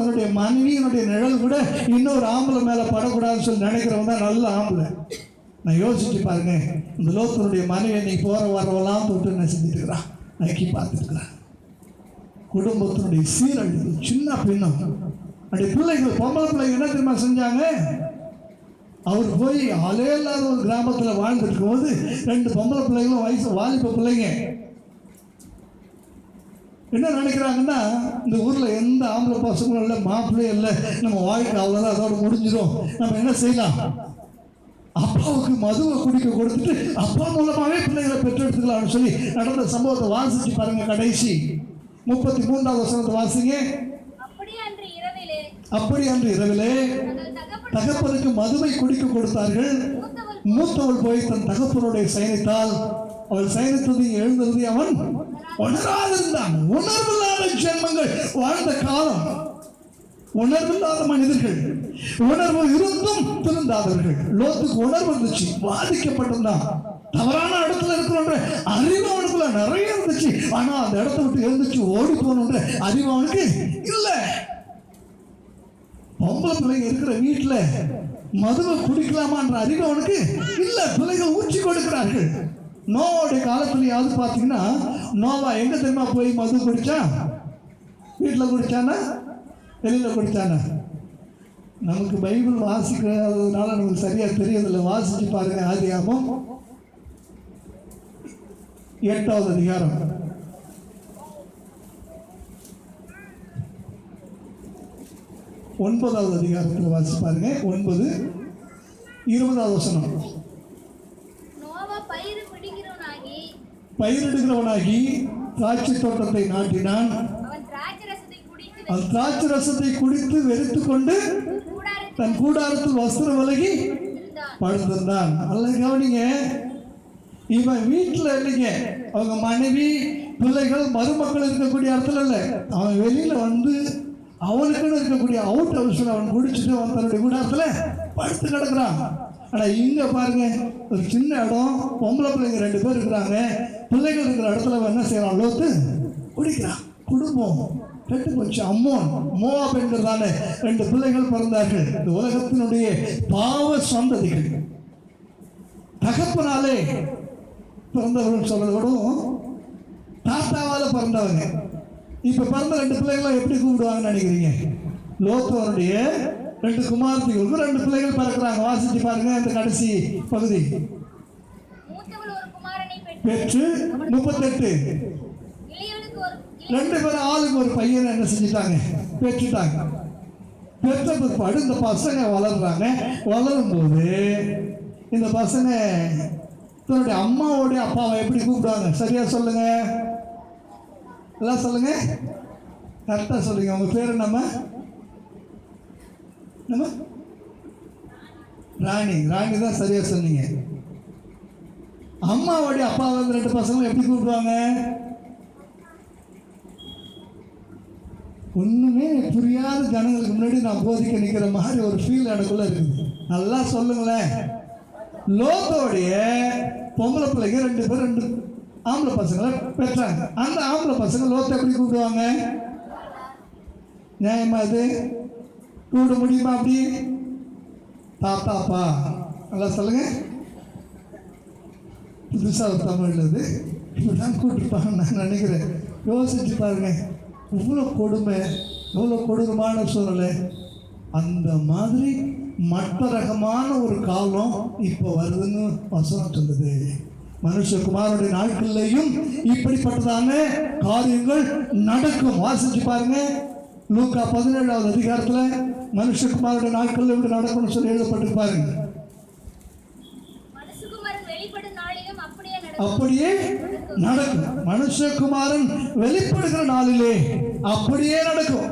தன்னுடைய மனைவியினுடைய நிழல் கூட இன்னொரு ஆம்பளை மேலே படக்கூடாதுன்னு சொல்லி நினைக்கிறவங்க தான் நல்ல ஆம்பளை. நான் யோசிச்சு பாருங்க இந்த லோத்தனுடைய மனைவி நீ போகிற வரவெல்லாம் தொட்டு என்ன செஞ்சுட்டு நக்கி பார்த்துருக்குறான் குடும்பத்தினுடைய சீரழிவு சின்ன பின்னம். அப்படி பிள்ளைகள் பொம்பளை பிள்ளைங்க என்ன தெரியுமா செஞ்சாங்க? அவர் போய் ஆளே இல்லாத ஒரு கிராமத்தில் வாழ்ந்துட்டு போது ரெண்டு பொம்பளை பிள்ளைங்களும் வயசு வாலிப பிள்ளைங்க. என்ன நினைக்கிறாங்கன்னா இந்த ஊரில் எந்த ஆம்பளை பசங்களும் இல்லை மாப்பிள்ளையும் இல்லை நம்ம வாழ்க்கை அவ்வளோதான் அதோட முடிஞ்சிடும் நம்ம என்ன செய்யலாம்? அப்பாவுக்கு மதுவை குடிக்க கொடுத்துட்டு அப்பா மூலமாகவே பிள்ளைகளை பெற்றெடுத்துக்கலாம்னு சொல்லி நடந்த சம்பவத்தை வாசிச்சு பாருங்க கடைசி. முப்பத்தி மூன்றாவது வசனத்தை வாசிங்க. அப்படியே அன்று இரவிலே அப்படி அன்று இரவிலே தகப்பனுக்கு மதுவை குடிக்க கொடுத்தார்கள். மூத்தவள் போய் தன் தகப்பனுடைய சயனித்தால் அவள் சயனித்தது எழுந்தது அவன் உணராதிருந்தான் உணர்வில்லாத ஜென்மங்கள் வாழ்ந்த காலம். உணர்வில்லாத மனிதர்கள். உணர்வு இருந்தும் திருந்தாதவர்கள். லோத்துக்கு உணர்வு இருந்துச்சு பாதிக்கப்பட்டிருந்தான் தவறான இடத்துல இருக்கிறோன்ற அறிவு அவனுக்குள்ள நிறைய இருந்துச்சு. ஆனா அந்த இடத்த விட்டு எழுந்துச்சு ஓடி போகணுன்ற அறிவு அவனுக்கு இல்லை. பொம்பளை பிள்ளைங்க இருக்கிற வீட்டில் மதுவை குடிக்கலாமான்ற அறிவு அவனுக்கு இல்லை. பிள்ளைகள் ஊற்றி கொடுக்கிறார்கள். நோவுடைய காலத்துலயாவது பார்த்தீங்கன்னா நோவா எங்க தெரியுமா போய் மது குடிச்சான் வீட்டில் குடிச்சானா? வெளியில் குடிச்சானா? நமக்கு பைபிள் வாசிக்கிறதுனால நமக்கு சரியாக தெரியதில்லை வாசிச்சு பாருங்க ஆதியாகும் எட்டாவது அதிகாரம். ஒன்பதாவது அதிகாரத்தில் வாசிச்சு பாருங்க. ஒன்பது இருபதாவது வசனம். பயிரிடுகிறவனாகி திராட்சை தோட்டத்தை நாட்டினான். அவன் திராட்சை ரசத்தை குடித்து அந்த திராட்சை ரசத்தை குடித்து வெறுத்து கொண்டு தன் கூடாரத்தில் வஸ்திரம் விலகி படுத்திருந்தான். நல்ல கவனிங்க இவன் வீட்டில் இல்லைங்க. அவங்க மனைவி பிள்ளைகள் மருமக்கள் இருக்கக்கூடிய இடத்துல இல்லை. அவன் வெளியில வந்து அவனுக்குன்னு இருக்கக்கூடிய அவுட் ஹவுஸில் அவன் குடிச்சிட்டு அவன் தன்னுடைய கூடாரத்தில் படுத்து கிடக்குறான். ஆனால் இங்கே பாருங்க ஒரு சின்ன இடம். பொம்பளை பிள்ளைங்க ரெண்டு பேர் இருக்கிறாங்க. பிள்ளைகள் இருக்கிற இடத்துல என்ன செய்யறான்? லோத்து குடிக்கிறான். குடும்பம். கெட்டு போச்சு. அம்மோன். மோவாப் என்கிறதான ரெண்டு பிள்ளைகள் பிறந்தார்கள். இந்த உலகத்தினுடைய பாவ சந்ததிகள். தகப்பனாலே பிறந்தவர்கள் சொல்றதோடும் தாத்தாவால் தாத்தாவால பிறந்தவங்க. இப்போ பிறந்த ரெண்டு பிள்ளைகளை எப்படி கூப்பிடுவாங்கன்னு நினைக்கிறீங்க? லோத்தவருடைய ரெண்டு குமார்த்திகளுக்கு ரெண்டு பிள்ளைகள் பிறக்கிறாங்க. வாசித்து பாருங்க இந்த கடைசி பகுதி. பெற்று முப்பத்தெட்டு. ரெண்டு பேரும் ஆளுக்கு ஒரு பையனை என்ன செஞ்சுட்டாங்க? பெற்றுட்டாங்க. பெற்ற பிற்பாடு இந்த பசங்க வளர்றாங்க. வளரும் போது இந்த பசங்க தன்னுடைய அம்மாவோடைய அப்பாவை எப்படி கூப்பிடுவாங்க? சரியா சொல்லுங்க. எல்லாம் சொல்லுங்க. கரெக்டாக சொல்லுங்க. உங்க பேர் என்னம்மா? ராணி ராணி தான் சரியா சொன்னீங்க. அம்மாவோடைய அப்பாவை வந்து ரெண்டு பசங்களும் எப்படி கூப்பிடுவாங்க? ஒண்ணுமே புரியாத ஜனங்களுக்கு முன்னாடி நான் போதிக்க நிக்கிற மாதிரி ஒரு ஃபீல் எனக்குள்ள இருக்குது. நல்லா சொல்லுங்களேன். லோகோடைய பொம்பளை பிள்ளைங்க ரெண்டு பேர் ரெண்டு ஆம்பளை பசங்களை பெற்றாங்க. அந்த ஆம்பளை பசங்க லோத்தை எப்படி கூப்பிடுவாங்க? நியாயமா இது? கூப்பிட முடியுமா அப்படி தாத்தாப்பா நல்லா சொல்லுங்க புதுசாக தமிழ் அது இப்படிதான் கூப்பிட்டுருப்பாங்க நான் நினைக்கிறேன் யோசிச்சு பாருங்க இவ்வளோ கொடுமை எவ்வளோ கொடூரமான சூழலை அந்த மாதிரி மற்ற ரகமான ஒரு காலம் இப்போ வருதுன்னு வசனம் சொல்லுது மனுஷகுமாரோடைய நாட்கள்லையும் இப்படிப்பட்டதான காரியங்கள் நடக்கும் வாசிச்சு பாருங்க லூக்கா பதினேழாவது அதிகாரத்தில் மனுஷகுமாரோடைய நாட்களில் இப்படி நடக்கும்னு சொல்லி எழுதப்பட்டு பாருங்க அப்படியே நடக்கும். அப்படியே நடக்கும். மனுஷகுமாரன் வெளிப்படுகிற நாளிலே அப்படியே நடக்கும்.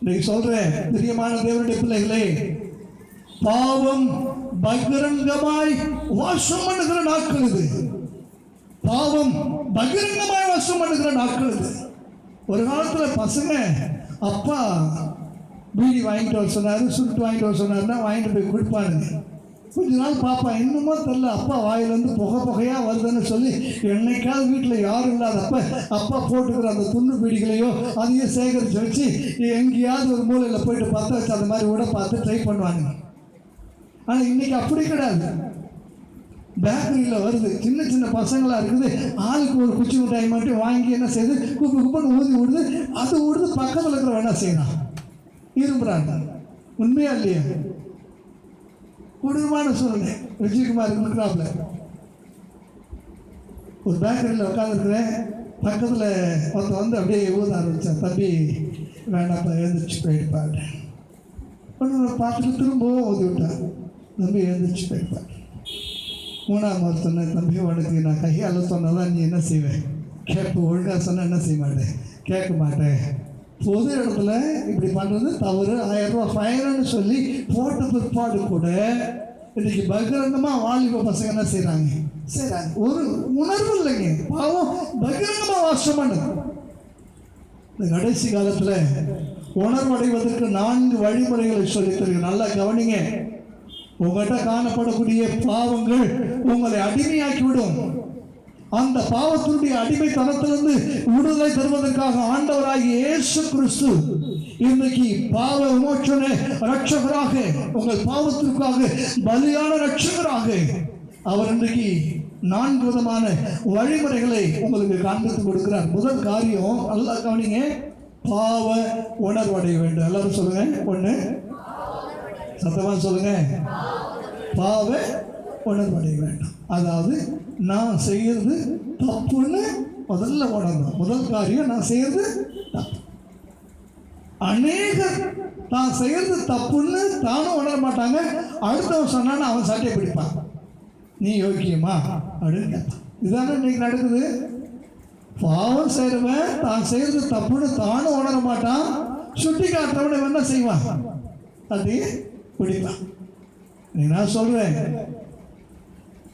இன்னைக்கு சொல்றேன் பிரியமான தேவனுடைய பிள்ளைகளே பாவம் பகிரங்கமாய் வாசம் பண்ணுகிற நாட்கள் இது. பாவம் பகிரங்கமாய் வாசம் பண்ணுகிற நாட்கள் இது. ஒரு காலத்துல பசங்க அப்பா பீடி வாங்கிட்டு வர சொன்னார் சுருட்டு வாங்கிட்டு வர சொன்னாருன்னா வாங்கிட்டு போய் கொடுப்பாருங்க கொஞ்ச நாள் பாப்பா இன்னுமா தெரில அப்பா வாயிலேருந்து புகை புகையாக வருதுன்னு சொல்லி என்னைக்காவது வீட்டில் யாரும் இல்லாதப்ப அப்பா போட்டுக்கிற அந்த துண்டு பீடிகளையோ அதையும் சேகரித்து வச்சு எங்கேயாவது ஒரு மூலையில் போயிட்டு பார்த்தா வச்சு அந்த மாதிரி விட பார்த்து ட்ரை பண்ணுவாங்க. ஆனால் இன்றைக்கி அப்படி கிடையாது. பேக்கரியில் வருது. சின்ன சின்ன பசங்களாக இருக்குது. ஆளுக்கு ஒரு குச்சி மிட்டாய் மட்டும் வாங்கி என்ன செய்யுது குப்பு குப்புன்னு ஊதி விடுது. அது விடுது பக்கத்தில் இருக்கிற என்ன செய்யணும் இரும்புறாங்க. உண்மையா இல்லையா? கொடூரமான சூழ்நிலை. விஜயகுமார் இருக்கிறாப்புல ஒரு பேக்கரியில் உட்காந்துருக்குறேன் பக்கத்தில் ஒருத்தன் வந்து அப்படியே ஊத ஆரம்பித்தான் தம்பி வேணாப்பா எழுந்திரிச்சு போயிடுப்பாரு ஒன்று பார்த்துட்டு திரும்பவும் ஊதி விட்டான். தம்பி எழுந்திரிச்சு போயிடுப்பார் மூணாம் நாள் தம்பி உனக்கு நான் கையால் சொன்னதான் நீ என்ன செய்வேன் கேட்க ஒழுங்காக சொன்ன என்ன செய்ய மாட்டேன் கேட்க மாட்டேன் பொது இடத்துல இப்படி பண்ணுறது தவறு. ஆயிரம் ரூபா ஃபைனுன்னு சொல்லி போட்ட பிற்பாடு கூட இன்னைக்கு பகிரங்கமாக வாலிப பசங்க என்ன செய்கிறாங்க செய்கிறாங்க ஒரு உணர்வு இல்லைங்க. பாவம் பகிரங்கமாக வாசம் பண்ணுது. இந்த கடைசி காலத்தில் உணர்வடைவதற்கு நான்கு வழிமுறைகளை சொல்லி தருகிறேன். நல்லா கவனிங்க. உங்கள்கிட்ட காணப்படக்கூடிய பாவங்கள் உங்களை அடிமையாக்கி விடும் அந்த பாவத்தினுடைய அடிமைத்தனத்திலிருந்து விடுதலை தருவதற்காக ஆண்டவராகிய இயேசு கிறிஸ்து இன்னைக்கு பாவ விமோச்சன ரட்சகராக உங்கள் பாவத்திற்காக பலியான ரட்சகராக அவர் இன்றைக்கு நான்கு விதமான வழிமுறைகளை உங்களுக்கு காண்பித்து கொடுக்கிறார். முதல் காரியம் நல்லா கவனிங்க பாவ உணர்வடைய வேண்டும். எல்லாரும் சொல்லுங்க. ஒன்று சத்தமாக சொல்லுங்க. பாவ உணர்வடைய வேண்டும். அதாவது நான் செய்யறது தப்புன்னு முதல்ல உணரணும். முதல் காரியம் நான் செய்யறது தப்பு. அநேகர் தான் செய்யறது தப்புன்னு தானும் உணர மாட்டாங்க. அடுத்தவன் சொன்னான்னு அவன் சட்டையை பிடிப்பான். நீ யோக்கியமா? அப்படின்னு கேட்பான். இதுதானே இன்னைக்கு நடக்குது. பாவம் செய்கிறவன் தான் செய்யறது தப்புன்னு தானும் உணர மாட்டான். சுட்டி காட்டுறவனை என்ன செய்வான். அது பிடிப்பான் நீ நான் சொல்றேன்.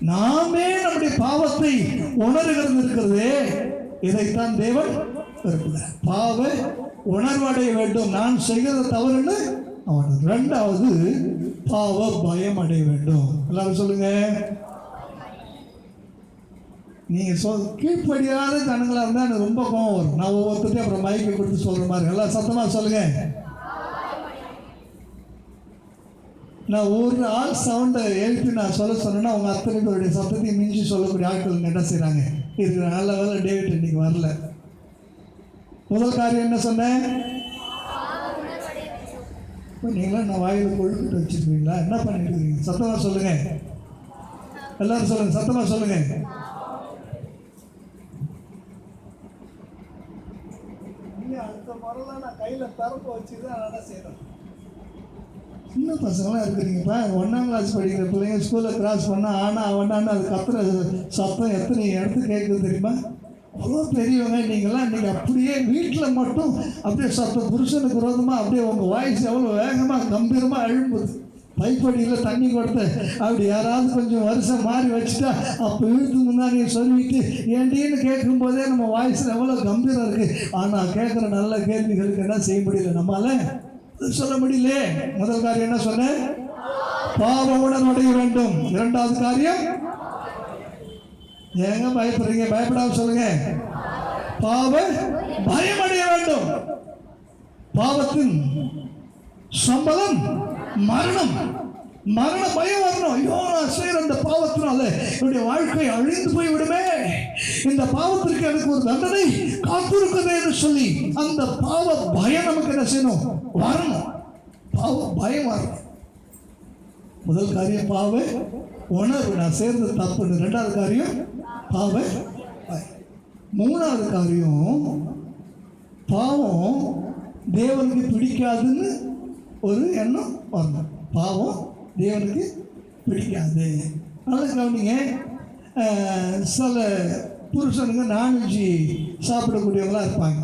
நாமே நம்முடைய பாவத்தை உணர்கிறது இருக்கிறதே இதைத்தான் தேவன் விரும்புகிறார். பாவ உணர்வடைய வேண்டும். நான் செய்கிறது தவறுன்னு அவன் ரெண்டாவது பாவ பயம் அடைய வேண்டும். எல்லாரும் சொல்லுங்க. நீங்க சொல் கீழ்ப்படியாத ஜனங்களா இருந்தா எனக்கு ரொம்ப கோவம் வரும். நான் ஒவ்வொருத்தரையும் அப்புறம் மைக்கை கொடுத்து சொல்ற மாதிரி. எல்லாம் சத்தமா சொல்லுங்க. நான் ஒரு ஆள் சவுண்டை எழுப்பி நான் சொல்ல சொன்னேன்னா அவங்க அத்தனை பேருடைய சத்தத்தையும் மிஞ்சி சொல்லக்கூடிய ஆட்கள் என்ன செய்கிறாங்க இருக்கிற நல்ல வேலை டேவிட் இன்னைக்கு வரல. முதல் காரியம் என்ன சொன்னேன்? இப்போ நீங்களாம் நான் வாயில் கொழுப்பிட்டு வச்சுருக்கீங்களா என்ன பண்ணிட்டு இருக்கீங்க சத்தமாக சொல்லுங்க. எல்லாரும் சொல்லுங்க சத்தமாக சொல்லுங்க. அடுத்த முறைலாம் நான் கையில் திறப்பு வச்சு தான் என்ன செய்கிறேன் சின்ன பசங்களாம் இருக்கிறீங்கப்பா ஒன்றாம் கிளாஸ் படிக்கிற பிள்ளைங்க ஸ்கூலில் கிராஸ் பண்ணால் ஆனால் அவனான்னு அது கத்துற சத்தம் எத்தனை இடத்து கேட்குது தெரியுமா? அவ்வளோ பெரியவங்க நீங்களாம் நீங்கள் அப்படியே வீட்டில் மட்டும் அப்படியே சத்தம் புருஷனுக்கு விரோதமாக அப்படியே உங்கள் வாய்ஸ் எவ்வளோ வேகமாக கம்பீரமாக எழும்புது பைப்படியில் தண்ணி கொடுத்த அப்படி யாராவது கொஞ்சம் வருஷம் மாறி வச்சுட்டா அப்போ வீட்டுக்கு முன்னாடி சொல்லிட்டு ஏண்டின்னு கேட்கும்போதே நம்ம வாய்ஸில் எவ்வளோ கம்பீரம் இருக்குது ஆனால் கேட்குற நல்ல கேள்விகளுக்கு என்ன செய்ய முடியல நம்மளால சொல்ல முடியல முதல் காரியம் என்ன சொன்னேன் பாவ உணர்வடைய வேண்டும். இரண்டாவது காரியம் ஏங்க பயப்படுறீங்க? பயப்படாம சொல்லுங்க. பாவ பயமடைய வேண்டும். பாவத்தின் சம்பளம் மரணம். மரண பயம் வரணும். ஐயோ நான் செய்யற அந்த பாவத்தினால என்னுடைய வாழ்க்கை அழிந்து போய் விடுமே இந்த பாவத்திற்கு எனக்கு ஒரு தண்டனை காத்திருக்குது என்று சொல்லி அந்த பாவ பயம் நமக்கு என்ன செய்யணும்? வரணும். பாவ பயம் வரணும். முதல் காரியம் பாவ உணர்வு. நான் சேர்ந்து தப்புன்னு ரெண்டாவது காரியம் பாவ மூணாவது காரியம் பாவம் தேவனுக்கு பிடிக்காதுன்னு ஒரு எண்ணம் வரணும். பாவம் தேவனுக்கு பிடிக்காது. நல்லா கவனிங்க. சில புருஷனுங்க நான்வெஜ்ஜி சாப்பிடக்கூடியவங்களாக இருப்பாங்க.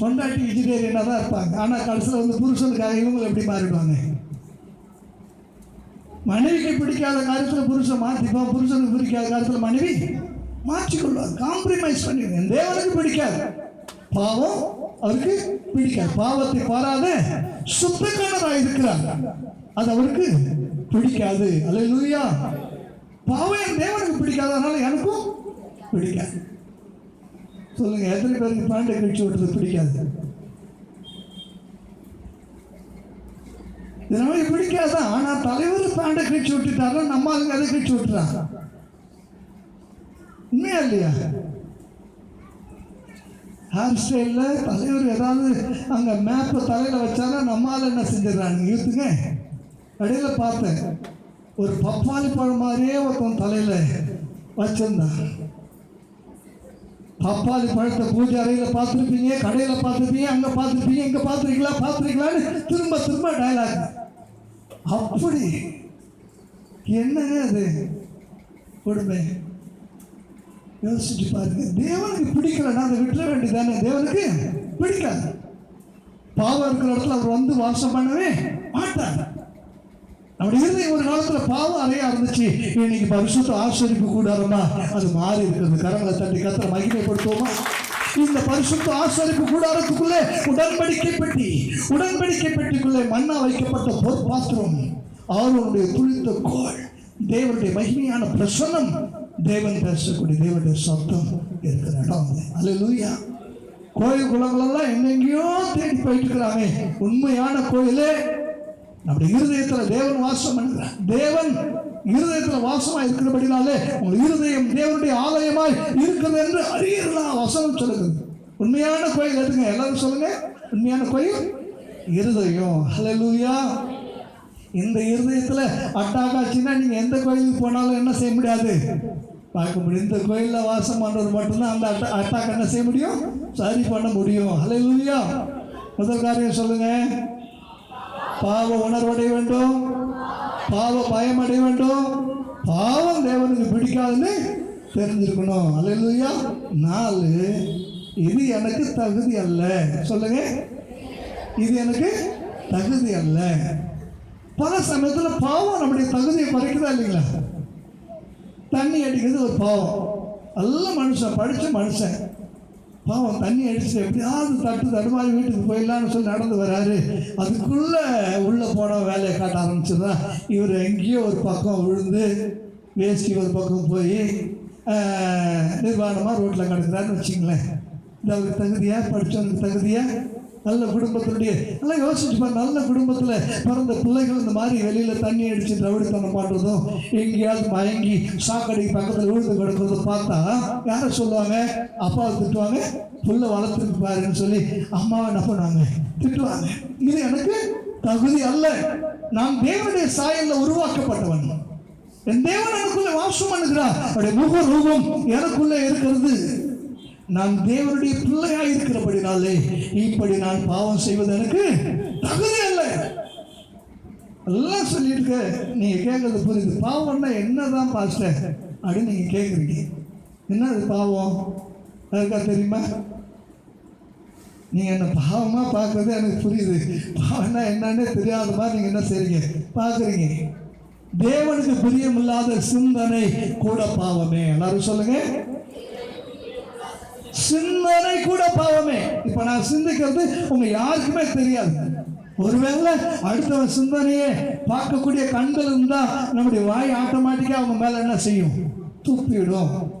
பொண்டாட்டி வெஜிடேரியனாக தான் இருப்பாங்க. ஆனால் கடைசியில் வந்து புருஷனுக்காக இவங்க எப்படி மாறிடுவாங்க? மனைவிக்கு பிடிக்காத காலத்தில் புருஷன் மாற்றிப்பான் புருஷனுக்கு பிடிக்காத காலத்தில் மனைவி மாற்றிக்கொள்வார் காம்ப்ரமைஸ் பண்ணிடுங்க. தேவனுக்கு பிடிக்காது. பாவம் அவருக்கு பிடிக்காது. பாவத்தை பாராத சுத்தக்கானராக இருக்கிறார். அது அவருக்கு பிடிக்காது. அல்ல அல்லேலூயா. பாவம் என் தேவனுக்கு பிடிக்காது. அதனால எனக்கும் பிடிக்காது. சொல்லுங்க எத்தனை பேருக்கு பேண்டை கழிச்சு விட்டுறது பிடிக்காது? இதனால பிடிக்காதான் ஆனால் தலைவர் பேண்டை கழிச்சு விட்டுட்டாரா? நம்ம அதுக்கு அதை கழிச்சு விட்டுறாங்க. உண்மையா இல்லையா? ஹேர் ஸ்டைலில் தலைவர் ஏதாவது அங்கே மேப்பை தலையில் வச்சாலும் நம்மால் என்ன செஞ்சிடறாங்க? இழுத்துங்க இடையில பார்த்தேன். ஒரு பப்பாளி பழம் மாதிரியே ஒருத்தன் தலையில் வச்சிருந்தான். பப்பாளி பழத்தை பூஜை அறையில் பார்த்துருப்பீங்க கடையில் பார்த்துருப்பீங்க அங்கே பார்த்துருப்பீங்க இங்கே பார்த்துருக்கீங்களா பார்த்துருக்கீங்களான்னு திரும்ப திரும்ப டயலாக் அப்படி என்னங்க அது? கொடுமை. யோசிச்சு பாருங்க. தேவனுக்கு பிடிக்கலன்னா அதை விட்டுற வேண்டியதானே தேவனுக்கு பிடிக்காது பாவம் இருக்கிற இடத்துல அவர் வந்து வாசம் பண்ணவே மாட்டார். நம்முடைய இருந்த ஒரு காலத்துல பாவம் அறையா இருந்துச்சு. இன்னைக்கு பரிசுத்த ஆசிரியப்பு கூடாரமா அது மாறி இருக்கிறது. கரங்களை தட்டி கத்திர மகிமைப்படுத்துவோமா? இந்த பரிசுத்த ஆசரிப்பு கூடாரத்துக்குள்ளே உடன்படிக்கை பெட்டி உடன்படிக்கை பெட்டிக்குள்ளே மண்ணா வைக்கப்பட்ட பொற்பாத்திரம் அவருடைய துளித்த கோள் தேவனுடைய மகிமையான பிரசன்னம் தேவன் பேசக்கூடிய தேவனுடைய சத்தம் இருக்கிற இடம் அல்லேலூயா கோயில் குளங்களெல்லாம் எங்கெங்கேயோ தேடி போயிட்டு இருக்கிறாங்க உண்மையான கோயிலே நம்முடைய இருதயத்தில் தேவன் வாசம் பண்ணுகிறார். தேவன் இருதயத்தில் வாசமாக இருக்கிறபடினாலே உங்கள் இருதயம் தேவனுடைய ஆலயமாய் இருக்கிறது என்று அறியலாம் வசனம் சொல்லுகிறது. உண்மையான கோயில் எதுங்க? எல்லாரும் சொல்லுங்க. உண்மையான கோயில்? இருதயம். ஹalleluya இந்த இருதயத்தில் அட்டாக்காச்சுன்னா நீங்கள் எந்த கோயிலுக்கு போனாலும் என்ன செய்ய முடியாது? பார்க்க முடியும். இந்த கோயிலில் வாசம் பண்ணுறது மட்டும்தான் அந்த அட்டா அட்டாக் என்ன செய்ய முடியும்? சரி பண்ண முடியும். ஹalleluya. முதல் காரியம் சொல்லுங்கள் பாவ உணர்வடைய வேண்டும். பாவ பயம் அடைய வேண்டும். பாவம் தேவனுக்கு பிடிக்காதுன்னு தெரிஞ்சிருக்கணும். அல்லையா நாலு இது எனக்கு தகுதி அல்ல. சொல்லுங்க. இது எனக்கு தகுதி அல்ல. பல சமயத்தில் பாவம் நம்முடைய தகுதியை குறைக்குதா இல்லைங்களா? தண்ணி அடிக்கிறது ஒரு பாவம். நல்ல மனுஷன் படித்த மனுஷன். பாவம் தண்ணி அடிச்சு எப்படியாவது தட்டு தடுமாறி வீட்டுக்கு போயிடலாம்னு சொல்லி நடந்து வராரு. அதுக்குள்ளே உள்ளே போன வேலையை காட்ட ஆரம்பிச்சிடுறா. இவர் எங்கேயோ ஒரு பக்கம் விழுந்து வேஷ்டி ஒரு பக்கம் போய் நிர்வாணமாக ரோட்டில் கிடக்குறாருன்னு வச்சுங்களேன். இது அவருக்கு தகுதியா படித்தவனுக்கு தகுதியா நல்ல குடும்பத்தினுடைய நல்லா யோசிச்சு பாரு நல்ல குடும்பத்தில் பிறந்த பிள்ளைகள் இந்த மாதிரி வெளியில் தண்ணி அடித்து ரவுடித்தனம் பண்ணுறதும் எங்கேயாவது மயங்கி சாக்கடைக்கு பக்கத்தில் விழுந்து கிடக்கிறதும் பார்த்தா யாரை சொல்லுவாங்க? அப்பாவை திட்டுவாங்க. புள்ள வளர்த்துட்டு பாருன்னு சொல்லி அம்மாவை என்ன பண்ணுவாங்க திட்டுவாங்க. இது எனக்கு தகுதி அல்ல. நான் தேவனுடைய சாயல்ல உருவாக்கப்பட்டவன். என் தேவன் எனக்குள்ளே வாசம் பண்ணுகிறார். அவருடைய முக ரூபம் எனக்குள்ளே இருக்கிறது. நான் தேவனுடைய பிள்ளையாக இருக்கிறபடினாலே இப்படி நான் பாவம் செய்வது எனக்கு தகுதி அல்ல எல்லாம் சொல்லியிருக்க. நீங்கள் கேட்கறது புரியுது. பாவம்னா என்னதான் பாஸ்டர்? அப்படின்னு நீங்கள் கேட்குறீங்க என்ன அது பாவம்? அதுக்கா தெரியுமா? நீங்கள் என்ன பாவமாக பார்க்கறது எனக்கு புரியுது. பாவம்னா என்னன்னே தெரியாத மாதிரி நீங்கள் என்ன செய்றீங்க? பார்க்குறீங்க. தேவனுக்கு பிரியமில்லாத சிந்தனை கூட பாவமே. எல்லாரும் சொல்லுங்கள் சிந்தனை கூட பாவமே. இப்ப நான் சிந்திக்கிறது உங்க யாருக்குமே தெரியாது. ஒருவேளை அடுத்தவன் சிந்தனையே பார்க்கக்கூடிய கண்கள் இருந்தா நம்முடைய வாய் ஆட்டோமேட்டிக்கா அவங்க மேல என்ன செய்யும்? துப்பிடும்.